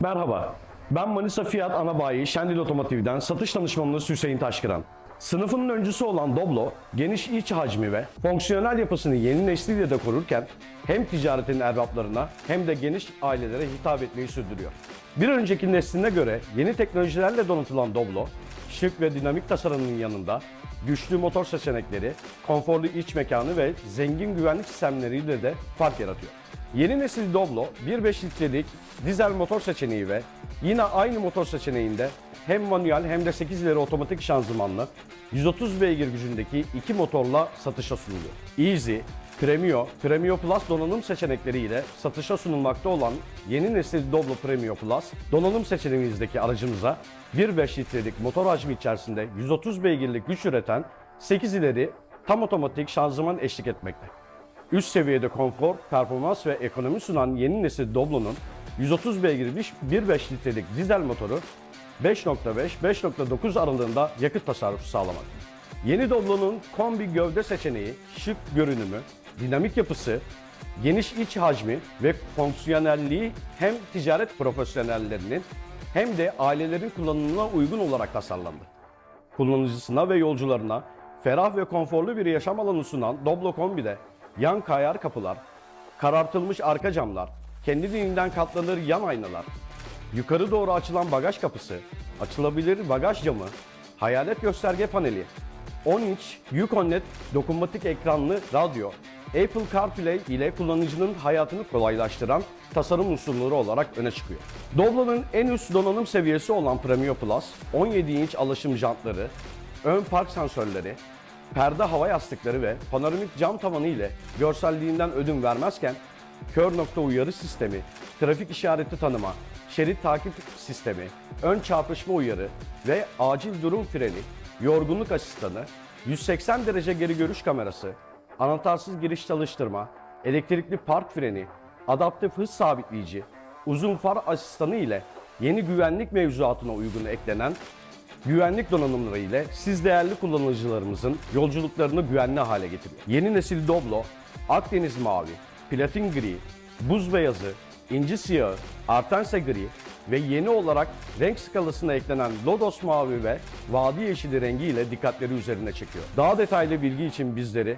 Merhaba, ben Manisa Fiyat Anabayi Şendil Otomotiv'den satış danışmanınız Hüseyin Taşkıran. Sınıfının öncüsü olan Doblo, geniş iç hacmi ve fonksiyonel yapısını yeni nesliyle de korurken hem ticaretin erbaplarına hem de geniş ailelere hitap etmeyi sürdürüyor. Bir önceki nesline göre yeni teknolojilerle donatılan Doblo, şık ve dinamik tasarımının yanında güçlü motor seçenekleri, konforlu iç mekanı ve zengin güvenlik sistemleriyle de fark yaratıyor. Yeni nesil Doblo 1.5 litrelik dizel motor seçeneği ve yine aynı motor seçeneğinde hem manuel hem de 8 ileri otomatik şanzımanlı 130 beygir gücündeki iki motorla satışa sunuluyor. Easy, Premio, Premio Plus donanım seçenekleriyle satışa sunulmakta olan yeni nesil Doblo Premio Plus donanım seçeneğimizdeki aracımıza 1.5 litrelik motor hacmi içerisinde 130 beygirlik güç üreten 8 ileri tam otomatik şanzıman eşlik etmekte. Üst seviyede konfor, performans ve ekonomi sunan yeni nesil Doblo'nun 130 beygir 1.5 litrelik dizel motoru 5.5-5.9 aralığında yakıt tasarrufu sağlamaktadır. Yeni Doblo'nun kombi gövde seçeneği, şık görünümü, dinamik yapısı, geniş iç hacmi ve fonksiyonelliği hem ticaret profesyonellerinin hem de ailelerin kullanımına uygun olarak tasarlandı kullanıcısına ve yolcularına ferah ve konforlu bir yaşam alanı sunan Doblo Kombi'de yan kayar kapılar, karartılmış arka camlar, kendiliğinden katlanır yan aynalar, yukarı doğru açılan bagaj kapısı, açılabilir bagaj camı, hayalet gösterge paneli, 10 inç Uconnect dokunmatik ekranlı radyo, Apple CarPlay ile kullanıcının hayatını kolaylaştıran tasarım unsurları olarak öne çıkıyor. Doblo'nun en üst donanım seviyesi olan Premio Plus, 17 inç alaşım jantları, ön park sensörleri, perde hava yastıkları ve panoramik cam tavanı ile görselliğinden ödün vermezken kör nokta uyarı sistemi, trafik işareti tanıma, şerit takip sistemi, ön çarpışma uyarı ve acil durum freni, yorgunluk asistanı, 180 derece geri görüş kamerası, anahtarsız giriş çalıştırma, elektrikli park freni, adaptif hız sabitleyici, uzun far asistanı ile yeni güvenlik mevzuatına uygun eklenen güvenlik donanımları ile siz değerli kullanıcılarımızın yolculuklarını güvenli hale getiriyor. Yeni nesil Doblo, Akdeniz mavi, platin gri, buz beyazı, inci siyahı, artense gri ve yeni olarak renk skalasına eklenen lodos mavi ve vadi yeşili rengi ile dikkatleri üzerine çekiyor. Daha detaylı bilgi için bizleri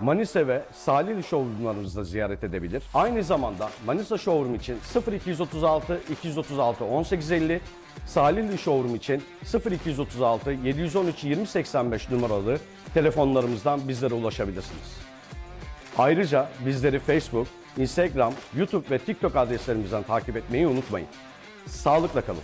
Manisa ve Salihli showroomlarımızda ziyaret edebilir. Aynı zamanda Manisa showroom için 0236 236 1850, Salihli showroom için 0236 713 2085 numaralı telefonlarımızdan bizlere ulaşabilirsiniz. Ayrıca bizleri Facebook, Instagram, YouTube ve TikTok adreslerimizden takip etmeyi unutmayın. Sağlıkla kalın.